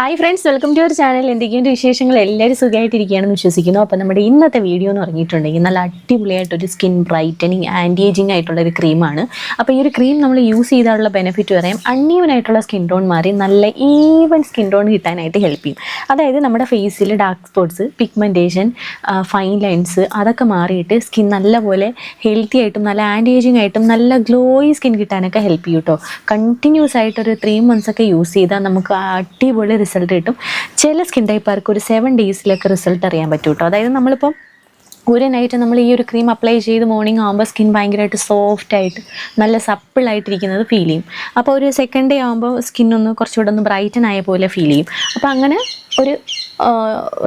Hi friends welcome to our channel എന്തൊക്കെയുണ്ട് വിശേഷങ്ങൾ? എല്ലാവരും സുഖമായിട്ടിരിക്കുകയാണെന്ന് വിശ്വസിക്കുന്നു. അപ്പോൾ നമ്മുടെ ഇന്നത്തെ വീഡിയോ എന്ന് പറഞ്ഞിട്ടുണ്ടെങ്കിൽ നല്ല അടിപൊളിയായിട്ടൊരു സ്കിൻ ബ്രൈറ്റനിങ് ആന്റി ഏജിങ് ആയിട്ടുള്ള ഒരു ക്രീമാണ് അപ്പോൾ ഈ ഒരു ക്രീം നമ്മൾ യൂസ് ചെയ്താലുള്ള ബെനിഫിറ്റ് പറയാം അൺഈവൻ ആയിട്ടുള്ള സ്കിൻ ടോൺ മാറി നല്ല ഈവൻ സ്കിൻ ടോൺ കിട്ടാനായിട്ട് ഹെൽപ്പ് ചെയ്യും. അതായത് നമ്മുടെ ഫേസിൽ dark spots pigmentation fine lines അതൊക്കെ മാറിയിട്ട് സ്കിൻ നല്ലപോലെ ഹെൽത്തി ആയിട്ടും നല്ല ആന്റി ഏജിങ് ആയിട്ടും നല്ല ഗ്ലോയി സ്കിൻ കിട്ടാനൊക്കെ ഹെൽപ്പ് ചെയ്യും കേട്ടോ കണ്ടിന്യൂസ് ആയിട്ടൊരു ത്രീ മന്ത്സ് ഒക്കെ യൂസ് ചെയ്താൽ നമുക്ക് അടിപൊളി റിസൾട്ട് കിട്ടും. ചില സ്കിൻ ടൈപ്പുകാർക്ക് ഒരു സെവൻ ഡേയ്സിലൊക്കെ റിസൾട്ട് അറിയാൻ പറ്റും കേട്ടോ അതായത് നമ്മളിപ്പോൾ ഒരു നൈറ്റ് നമ്മൾ ഈ ഒരു ക്രീം അപ്ലൈ ചെയ്ത് മോർണിംഗ് ആകുമ്പോൾ സ്കിൻ ഭയങ്കരമായിട്ട് സോഫ്റ്റ് ആയിട്ട് നല്ല സപ്പിളായിട്ടിരിക്കുന്നത് ഫീൽ ചെയ്യും. അപ്പോൾ ഒരു സെക്കൻഡ് ഡേ ആകുമ്പോൾ സ്കിൻ ഒന്ന് കുറച്ചുകൂടെ ഒന്ന് ബ്രൈറ്റൻ ആയ പോലെ ഫീൽ ചെയ്യും. അപ്പോൾ അങ്ങനെ ഒരു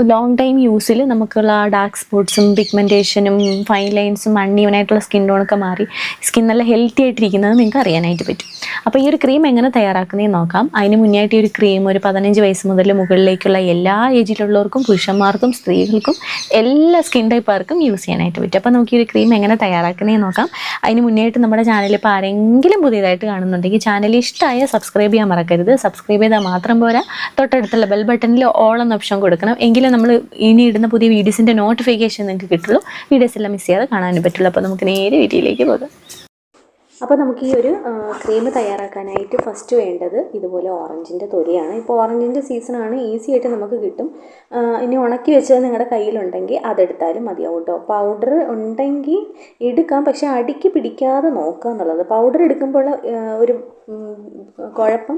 ലോങ് ടൈം യൂസിൽ നമുക്കുള്ള ഡാർക്ക് സ്പോട്ട്സും പിഗ്മെന്റേഷനും ഫൈൻ ലൈൻസും അണ്ണീവനായിട്ടുള്ള സ്കിൻ ടോണൊക്കെ മാറി സ്കിൻ നല്ല ഹെൽത്തി ആയിട്ടിരിക്കുന്നത് നിങ്ങൾക്ക് അറിയാനായിട്ട് പറ്റും. അപ്പോൾ ഈ ഒരു ക്രീം എങ്ങനെ തയ്യാറാക്കുന്നതെന്ന് നോക്കാം. അതിന് മുന്നായിട്ട് ഈ ഒരു ക്രീം ഒരു പതിനഞ്ച് വയസ്സ് മുതൽ മുകളിലേക്കുള്ള എല്ലാ ഏജിലുള്ളവർക്കും പുരുഷന്മാർക്കും സ്ത്രീകൾക്കും എല്ലാ സ്കിൻ ടൈപ്പുകാർക്കും യൂസ് ചെയ്യാനായിട്ട് പറ്റും. അപ്പോൾ നമുക്ക് ഈ ഒരു ക്രീം എങ്ങനെ തയ്യാറാക്കുന്നതെന്ന് നോക്കാം. അതിന് മുന്നേയായിട്ട് നമ്മുടെ ചാനൽ ഇപ്പോൾ ആരെങ്കിലും പുതിയതായിട്ട് കാണുന്നുണ്ടെങ്കിൽ ചാനൽ ഇഷ്ടമായ സബ്സ്ക്രൈബ് ചെയ്യാൻ മറക്കരുത്. സബ്സ്ക്രൈബ് ചെയ്താൽ മാത്രം പോരാ. തൊട്ടടുത്തുള്ള ബെൽ ബട്ടണിൽ ഓൾ എന്ന ഓപ്ഷൻ കൊടുക്കണം. എങ്കിലും നമ്മൾ ഇനി ഇടുന്ന പുതിയ വീഡിയോസിന്റെ നോട്ടിഫിക്കേഷൻ നിങ്ങൾക്ക് കിട്ടുള്ളൂ. വീഡിയോസ് എല്ലാം മിസ് ചെയ്യാതെ കാണാനും പറ്റുള്ളൂ. അപ്പോൾ നമുക്ക് നേരെ വീഡിയോയിലേക്ക് പോകാം. അപ്പോൾ നമുക്ക് ഈ ഒരു ക്രീം തയ്യാറാക്കാനായിട്ട് ഫസ്റ്റ് വേണ്ടത് ഇതുപോലെ ഓറഞ്ചിന്റെ തൊലിയാണ്. ഇപ്പോൾ ഓറഞ്ചിന്റെ സീസണാണ് ഈസി ആയിട്ട് നമുക്ക് കിട്ടും. ഇനി ഉണക്കി വെച്ചത് നിങ്ങളുടെ കയ്യിലുണ്ടെങ്കിൽ അതെടുത്താലും മതിയാവും കേട്ടോ പൗഡർ ഉണ്ടെങ്കിൽ എടുക്കാം. പക്ഷേ അടിക്ക് പിടിക്കാതെ നോക്കുക എന്നുള്ളത്. പൗഡർ എടുക്കുമ്പോൾ ഒരു കുഴപ്പം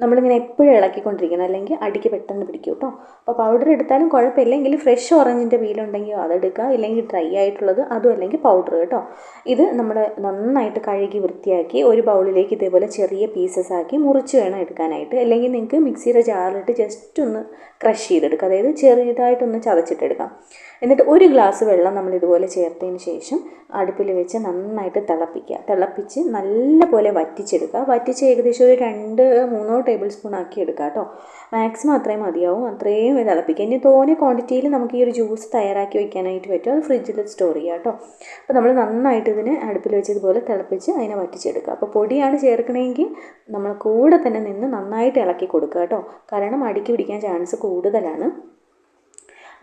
നമ്മളിങ്ങനെ എപ്പോഴും ഇളക്കിക്കൊണ്ടിരിക്കണം. അല്ലെങ്കിൽ അടിക്ക് പെട്ടെന്ന് പിടിക്കും കേട്ടോ അപ്പോൾ പൗഡർ എടുത്താലും കുഴപ്പമില്ലെങ്കിൽ ഫ്രഷ് ഓറഞ്ചിന്റെ വീലുണ്ടെങ്കിൽ അതെടുക്കുക. ഇല്ലെങ്കിൽ ഡ്രൈ ആയിട്ടുള്ളത് അതും അല്ലെങ്കിൽ പൗഡർ കേട്ടോ ഇത് നമ്മൾ നന്നായിട്ട് കഴുകി വൃത്തിയാക്കി ഒരു ബൗളിലേക്ക് ഇതേപോലെ ചെറിയ പീസസ് ആക്കി മുറിച്ച് വേണം എടുക്കാനായിട്ട്. അല്ലെങ്കിൽ നിങ്ങൾക്ക് മിക്സിയുടെ ജാറിലിട്ട് ജസ്റ്റ് ഒന്ന് ക്രഷ് ചെയ്തെടുക്കുക അതായത് ചെറിയതായിട്ടൊന്ന് ചതച്ചിട്ടെടുക്കാം. എന്നിട്ട് ഒരു ഗ്ലാസ് വെള്ളം നമ്മൾ ഇതുപോലെ ചേർത്തതിന് ശേഷം അടുപ്പിൽ വെച്ച് നന്നായിട്ട് തിളപ്പിക്കുക. തിളപ്പിച്ച് നല്ലപോലെ വറ്റിച്ചെടുക്കുക. വറ്റിച്ച് ഏകദേശം ഒരു രണ്ട് മൂന്നോ ടേബിൾ സ്പൂൺ ആക്കി എടുക്കുക കേട്ടോ. മാക്സിമം അത്രയും മതിയാവും. അത്രയും തിളപ്പിക്കുക. ഇനി തോനെ ക്വാണ്ടിറ്റിയിൽ നമുക്ക് ഈ ഒരു ജ്യൂസ് തയ്യാറാക്കി വയ്ക്കാനായിട്ട് പറ്റും. അത് ഫ്രിഡ്ജിൽ സ്റ്റോർ ചെയ്യുക കേട്ടോ. അപ്പോൾ നമ്മൾ നന്നായിട്ട് ഇതിനെ അടുപ്പിൽ വെച്ച് ഇതുപോലെ തിളപ്പിച്ച് അതിനെ വറ്റിച്ചെടുക്കുക. അപ്പോൾ പൊടിയാണ് ചേർക്കണമെങ്കിൽ നമ്മൾ കൂടെ തന്നെ നിന്ന് നന്നായിട്ട് ഇളക്കി കൊടുക്കുക കേട്ടോ. കാരണം അടിക്ക് പിടിക്കാൻ ചാൻസ് കൂടുതലാണ്.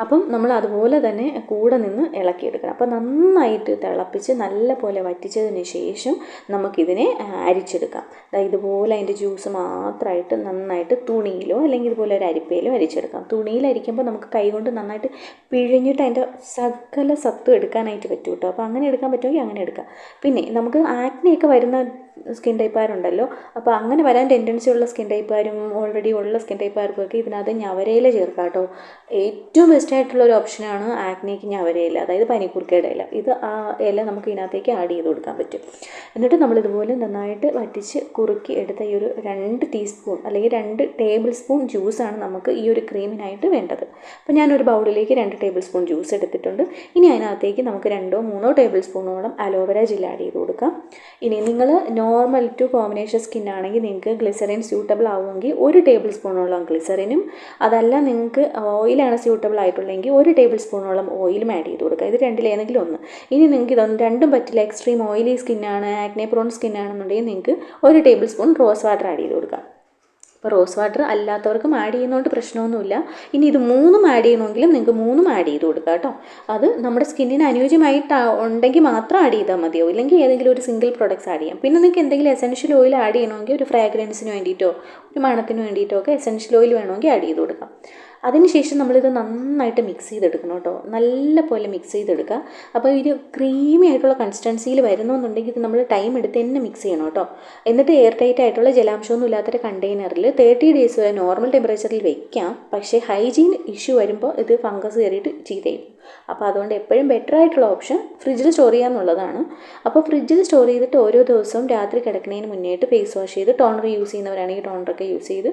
അപ്പം നമ്മൾ അതുപോലെ തന്നെ കൂടെ നിന്ന് ഇളക്കിയെടുക്കണം. അപ്പോൾ നന്നായിട്ട് തിളപ്പിച്ച് നല്ല പോലെ വറ്റിച്ചതിന് ശേഷം നമുക്കിതിനെ അരിച്ചെടുക്കാം. ഇതുപോലെ അതിന്റെ ജ്യൂസ് മാത്രമായിട്ട് നന്നായിട്ട് തുണിയിലോ അല്ലെങ്കിൽ ഇതുപോലെ ഒരു അരിപ്പയിലോ അരിച്ചെടുക്കാം. തുണിയിൽ അരിക്കുമ്പോൾ നമുക്ക് കൈകൊണ്ട് നന്നായിട്ട് പിഴിഞ്ഞിട്ട് അതിന്റെ സകല സത്ത് എടുക്കാനായിട്ട് പറ്റും കേട്ടോ. അപ്പോൾ അങ്ങനെ എടുക്കാൻ പറ്റുമെങ്കിൽ അങ്ങനെ എടുക്കാം. പിന്നെ നമുക്ക് ആക്നെയൊക്കെ വരുന്ന സ്കിൻ ടൈപ്പുകാരുണ്ടല്ലോ. അപ്പോൾ അങ്ങനെ വരാൻ ടെൻഡൻസി ഉള്ള സ്കിൻ ടൈപ്പുകാരും ഓൾറെഡി ഉള്ള സ്കിൻ ടൈപ്പുകാർക്കൊക്കെ ഇതിനകത്ത് ഞവരയില ചേർക്കാം കേട്ടോ. ഏറ്റവും ബെസ്റ്റ് ആയിട്ടുള്ള ഒരു ഓപ്ഷനാണ് ആക്നേക്ക് ഞവരയില അതായത് പനിക്കൂർക്കയുടെ ഇല. ഇത് ആ ഇല നമുക്ക് ഇതിനകത്തേക്ക് ആഡ് ചെയ്ത് കൊടുക്കാൻ പറ്റും. എന്നിട്ട് നമ്മൾ ഇതുപോലെ നന്നായിട്ട് വറ്റിച്ച് കുറുക്കി എടുത്ത ഈ ഒരു രണ്ട് ടീസ്പൂൺ അല്ലെങ്കിൽ രണ്ട് ടേബിൾ സ്പൂൺ ജ്യൂസാണ് നമുക്ക് ഈ ഒരു ക്രീമിനായിട്ട് വേണ്ടത്. അപ്പോൾ ഞാനൊരു ബൗളിലേക്ക് രണ്ട് ടേബിൾ സ്പൂൺ ജ്യൂസ് എടുത്തിട്ടുണ്ട്. ഇനി അതിനകത്തേക്ക് നമുക്ക് രണ്ടോ മൂന്നോ ടേബിൾ സ്പൂണോളം അലോവേര ജെൽ ആഡ് ചെയ്ത് കൊടുക്കാം. ഇനി നിങ്ങൾ നോർമൽ ടു കോമ്പിനേഷൻ സ്കിൻ ആണെങ്കിൽ നിങ്ങൾക്ക് ഗ്ലിസറിൻ സ്യൂട്ടബിൾ ആവുമെങ്കിൽ ഒരു ടേബിൾ സ്പൂണോളം ഗ്ലിസറിനും അതല്ല നിങ്ങൾക്ക് ഓയിലാണ് സ്യൂട്ടബിൾ ആയിട്ടുള്ളതെങ്കിൽ ഒരു ടേബിൾ സ്പൂണോളം ഓയിലും ആഡ് ചെയ്ത് കൊടുക്കുക. ഇത് രണ്ടിൽ ഏതെങ്കിലും ഒന്ന്. ഇനി നിങ്ങൾക്ക് ഇതൊന്നും രണ്ടും പറ്റില്ല. എക്സ്ട്രീം ഓയിലി സ്കിന്നാണ് ആക്നെ പ്രോൺ സ്കിൻ ആണെന്നുണ്ടെങ്കിൽ നിങ്ങൾക്ക് ഒരു table spoon rose water add ചെയ്ത് കൊടുക്കുക അപ്പോൾ റോസ് വാട്ടർ അല്ലാത്തവർക്കും ആഡ് ചെയ്യുന്നതുകൊണ്ട് പ്രശ്നമൊന്നുമില്ല. ഇനി ഇത് മൂന്നും ആഡ് ചെയ്യണമെങ്കിലും നിങ്ങൾക്ക് മൂന്നും ആഡ് ചെയ്ത് കൊടുക്കുക കേട്ടോ. അത് നമ്മുടെ സ്കിന്നിന് അനുയോജ്യമായിട്ട് ഉണ്ടെങ്കിൽ മാത്രം ആഡ് ചെയ്താൽ മതിയോ ഇല്ലെങ്കിൽ ഏതെങ്കിലും ഒരു സിംഗിൾ പ്രോഡക്റ്റ്സ് ആഡ് ചെയ്യാം. പിന്നെ നിങ്ങൾക്ക് എന്തെങ്കിലും എസൻഷ്യൽ ഓയിൽ ആഡ് ചെയ്യണമെങ്കിൽ ഒരു ഫ്രാഗ്രൻസിന് വേണ്ടിയിട്ടോ ഒരു മണത്തിന് വേണ്ടിയിട്ടോ ഒക്കെ എസൻഷ്യൽ ഓയിൽ വേണമെങ്കിൽ ആഡ് ചെയ്ത് കൊടുക്കാം. അതിനുശേഷം നമ്മളിത് നന്നായിട്ട് മിക്സ് ചെയ്തെടുക്കണം കേട്ടോ. നല്ല പോലെ മിക്സ് ചെയ്തെടുക്കുക. അപ്പോൾ ഒരു ക്രീമി ആയിട്ടുള്ള കൺസിസ്റ്റൻസിയിൽ വരുന്നുണ്ടെങ്കിൽ ഇത് നമ്മൾ ടൈം എടുത്ത് തന്നെ മിക്സ് ചെയ്യണം കേട്ടോ. എന്നിട്ട് എയർ ടൈറ്റ് ആയിട്ടുള്ള ജലാംശമൊന്നും ഇല്ലാത്തൊരു കണ്ടെയ്നറിൽ തേർട്ടി ഡേയ്സ് വരെ നോർമൽ ടെമ്പറേച്ചറിൽ വെക്കാം. പക്ഷേ ഹൈജീൻ ഇഷ്യൂ വരുമ്പോൾ ഇത് ഫംഗസ് കയറിയിട്ട് ചീത്തയും അപ്പോൾ അതുകൊണ്ട് എപ്പോഴും ബെറ്റർ ആയിട്ടുള്ള ഓപ്ഷൻ ഫ്രിഡ്ജിൽ സ്റ്റോർ ചെയ്യാന്നുള്ളതാണ് അപ്പോൾ ഫ്രിഡ്ജിൽ സ്റ്റോർ ചെയ്തിട്ട് ഓരോ ദിവസവും രാത്രി കിടക്കുന്നതിന് മുന്നേയിട്ട് ഫേസ് വാഷ് ചെയ്ത് ടോണർ യൂസ് ചെയ്യുന്നവരാണെങ്കിൽ ടോണറൊക്കെ യൂസ് ചെയ്ത്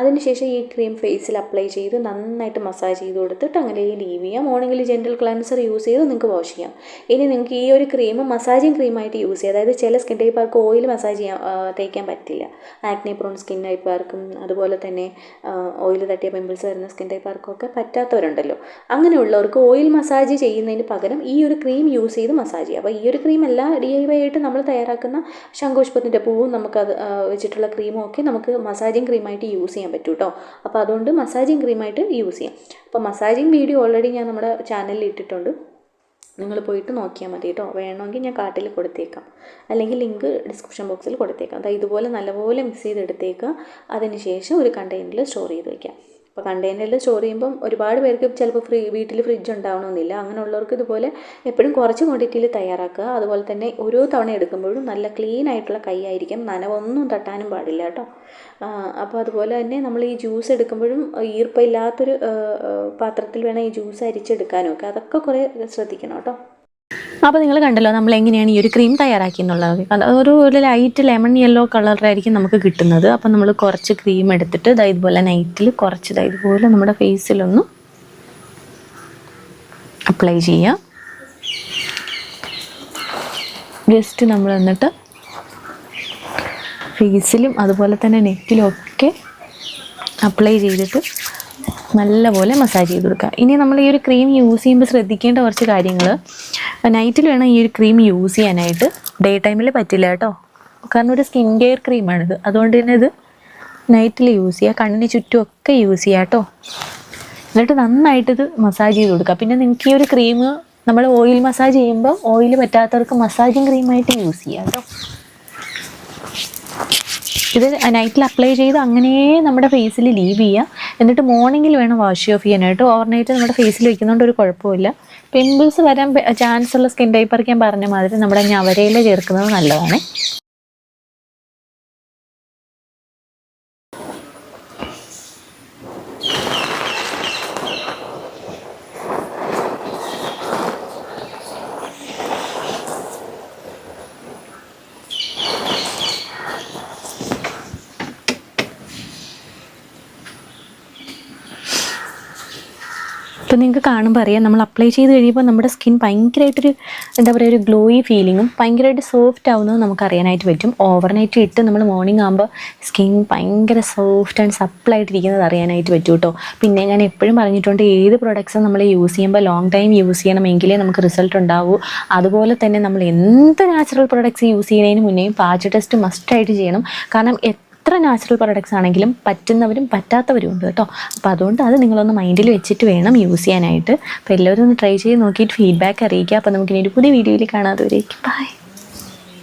അതിനുശേഷം ഈ ക്രീം ഫേസിൽ അപ്ലൈ ചെയ്ത് നന്നായിട്ട് മസാജ് ചെയ്ത് കൊടുത്തിട്ട് അങ്ങനെ ലീവ് ചെയ്യാം. മോർണിംഗിൽ ജെന്റൽ ക്ലൻസർ യൂസ് ചെയ്ത് നിങ്ങൾക്ക് വാഷ് ചെയ്യാം. ഇനി നിങ്ങൾക്ക് ഈ ഒരു ക്രീം മസാജിങ് ക്രീമായിട്ട് യൂസ് ചെയ്യാം. അതായത് ചില സ്കിൻ ടൈപ്പുകാർക്ക് ഓയിൽ മസാജ് ചെയ്യാൻ തേക്കാൻ പറ്റില്ല. ആക്നെ പ്രോൺ സ്കിൻ ടൈപ്പുകാർക്കും അതുപോലെ തന്നെ ഓയിൽ തട്ടിയ പിമ്പിൾസ് വരുന്ന സ്കിൻ ടൈപ്പുകാർക്കൊക്കെ പറ്റാത്തവരുണ്ടല്ലോ. അങ്ങനെയുള്ളവർക്ക് ഓയിൽ മസാജ് ചെയ്യുന്നതിന് പകരം ഈ ഒരു ക്രീം യൂസ് ചെയ്ത് മസാജ് ചെയ്യാം. അപ്പോൾ ഈ ഒരു ക്രീം എല്ലാ ഡി ഐ ആയിട്ട് നമ്മൾ തയ്യാറാക്കുന്ന ശംഖുപുഷ്പത്തിന്റെ പൂവും നമുക്കത് വെച്ചിട്ടുള്ള ക്രീമും ഒക്കെ നമുക്ക് മസാജിങ് ക്രീമായിട്ട് യൂസ് ചെയ്യാം. ചെയ്യാൻ പറ്റും കേട്ടോ അപ്പോൾ അതുകൊണ്ട് മസാജിങ് ക്രീമായിട്ട് യൂസ് ചെയ്യാം. അപ്പോൾ മസാജിങ് വീഡിയോ ഓൾറെഡി ഞാൻ നമ്മുടെ ചാനലിൽ ഇട്ടിട്ടുണ്ട്. നിങ്ങൾ പോയിട്ട് നോക്കിയാൽ മതി കേട്ടോ വേണമെങ്കിൽ ഞാൻ കാർട്ടിൽ കൊടുത്തേക്കാം. അല്ലെങ്കിൽ ലിങ്ക് ഡിസ്ക്രിപ്ഷൻ ബോക്സിൽ കൊടുത്തേക്കാം. അതായത് ഇതുപോലെ നല്ലപോലെ മിക്സ് ചെയ്തെടുത്തേക്കുക. അതിന് ശേഷം ഒരു കണ്ടെയ്നറിൽ സ്റ്റോർ ചെയ്ത് വയ്ക്കാം അപ്പോൾ കണ്ടെയ്നറിൽ സ്റ്റോർ ചെയ്യുമ്പം ഒരുപാട് പേർക്ക് ചിലപ്പോൾ ഫ്രീ വീട്ടിൽ ഫ്രിഡ്ജ് ഉണ്ടാവണമെന്നില്ല അങ്ങനെയുള്ളവർക്ക് ഇതുപോലെ എപ്പോഴും കുറച്ച് ക്വാണ്ടിറ്റിയിൽ തയ്യാറാക്കുക. അതുപോലെ തന്നെ ഓരോ തവണ എടുക്കുമ്പോഴും നല്ല ക്ലീൻ ആയിട്ടുള്ള കൈ ആയിരിക്കും നനവൊന്നും തട്ടാനും പാടില്ല കേട്ടോ. അപ്പോൾ അതുപോലെ തന്നെ നമ്മൾ ഈ ജ്യൂസ് എടുക്കുമ്പോഴും ഈർപ്പമില്ലാത്തൊരു പാത്രത്തിൽ വേണം ഈ ജ്യൂസ് അരിച്ചെടുക്കാനും ഒക്കെ അതൊക്കെ കുറേ ശ്രദ്ധിക്കണം കേട്ടോ. അപ്പോൾ നിങ്ങൾ കണ്ടല്ലോ നമ്മൾ എങ്ങനെയാണ് ഈ ഒരു ക്രീം തയ്യാറാക്കി എന്നുള്ളത് ഒരു ഒരു ലൈറ്റ് ലെമൺ യെല്ലോ കളറായിരിക്കും നമുക്ക് കിട്ടുന്നത്. അപ്പോൾ നമ്മൾ കുറച്ച് ക്രീം എടുത്തിട്ട് ദാ ഇതുപോലെ നൈറ്റിൽ കുറച്ച് ദാ ഇതുപോലെ നമ്മുടെ ഫേസിലൊന്ന് അപ്ലൈ ചെയ്യാം. ജസ്റ്റ് നമ്മൾ എന്നിട്ട് ഫേസിലും അതുപോലെ തന്നെ നെറ്റിലും ഒക്കെ അപ്ലൈ ചെയ്തിട്ട് നല്ലപോലെ മസാജ് ചെയ്ത് കൊടുക്കുക. ഇനി നമ്മൾ ഈ ഒരു ക്രീം യൂസ് ചെയ്യുമ്പോൾ ശ്രദ്ധിക്കേണ്ട കുറച്ച് കാര്യങ്ങൾ നൈറ്റിൽ വേണം ഈ ഒരു ക്രീം യൂസ് ചെയ്യാനായിട്ട്. ഡേ ടൈമിൽ പറ്റില്ല കേട്ടോ. കാരണം ഒരു സ്കിൻ കെയർ ക്രീമാണിത് അതുകൊണ്ട് തന്നെ ഇത് നൈറ്റിൽ യൂസ് ചെയ്യുക കണ്ണിന് ചുറ്റും ഒക്കെ യൂസ് ചെയ്യുക കേട്ടോ. എന്നിട്ട് നന്നായിട്ടിത് മസാജ് ചെയ്ത് കൊടുക്കുക പിന്നെ നിങ്ങൾക്ക് ഈ ഒരു ക്രീം നമ്മൾ ഓയിൽ മസാജ് ചെയ്യുമ്പോൾ ഓയിൽ പറ്റാത്തവർക്ക് മസാജിങ് ക്രീമായിട്ട് യൂസ് ചെയ്യാം കേട്ടോ. ഇത് നൈറ്റിൽ അപ്ലൈ ചെയ്ത് അങ്ങനെ നമ്മുടെ ഫേസിൽ ലീവ് ചെയ്യുക എന്നിട്ട് മോർണിംഗിൽ വേണം വാഷ് ഓഫ് ചെയ്യാനായിട്ട്. ഓവർനൈറ്റ് നമ്മുടെ ഫേസിൽ വയ്ക്കുന്നതുകൊണ്ട് ഒരു കുഴപ്പമില്ല പിമ്പിൾസ് വരാൻ ചാൻസ് ഉള്ള സ്കിൻ ടൈപ്പർക്ക് ഞാൻ പറഞ്ഞ മാതിരി നമ്മുടെ ഞവരയിൽ ചേർക്കുന്നത് നല്ലതാണ്. ഇപ്പം നിങ്ങൾക്ക് കാണുമ്പോൾ അറിയാം. നമ്മൾ അപ്ലൈ ചെയ്ത് കഴിയുമ്പോൾ നമ്മുടെ സ്കിൻ ഭയങ്കരമായിട്ടൊരു എന്താ പറയുക ഒരു ഗ്ലോയി ഫീലിങ്ങും ഭയങ്കരമായിട്ട് സോഫ്റ്റ് ആവുന്നത് നമുക്ക് അറിയാനായിട്ട് പറ്റും. ഓവർനൈറ്റ് ഇട്ട് നമ്മൾ മോർണിംഗ് ആകുമ്പോൾ സ്കിൻ ഭയങ്കര സോഫ്റ്റ് ആൻഡ് സപ്പിൾ ആയിട്ടിരിക്കുന്നത് അറിയാനായിട്ട് പറ്റും കേട്ടോ പിന്നെ ഞാൻ എപ്പോഴും പറഞ്ഞിട്ടുണ്ട് ഏത് പ്രൊഡക്ട്സും നമ്മൾ യൂസ് ചെയ്യുമ്പോൾ ലോങ് ടൈം യൂസ് ചെയ്യണമെങ്കിലേ നമുക്ക് റിസൾട്ട് ഉണ്ടാവൂ. അതുപോലെ തന്നെ നമ്മൾ എന്ത് നാച്ചുറൽ പ്രൊഡക്ട്സ് യൂസ് ചെയ്യുന്നതിന് മുന്നേയും പാച്ച് ടെസ്റ്റ് മസ്റ്റായിട്ട് ചെയ്യണം. കാരണം എത്ര നാച്ചുറൽ പ്രൊഡക്ട്സ് ആണെങ്കിലും പറ്റുന്നവരും പറ്റാത്തവരും ഉണ്ട് കേട്ടോ. അപ്പോൾ അതുകൊണ്ട് അത് നിങ്ങളൊന്ന് മൈൻഡിൽ വെച്ചിട്ട് വേണം യൂസ് ചെയ്യാനായിട്ട്. അപ്പോൾ എല്ലാവരും ഒന്ന് ട്രൈ ചെയ്ത് നോക്കിയിട്ട് ഫീഡ്ബാക്ക് അറിയിക്കുക. അപ്പോൾ നമുക്കിനി ഒരു പുതിയ വീഡിയോയിൽ കാണാതെ വരേക്കും ബൈ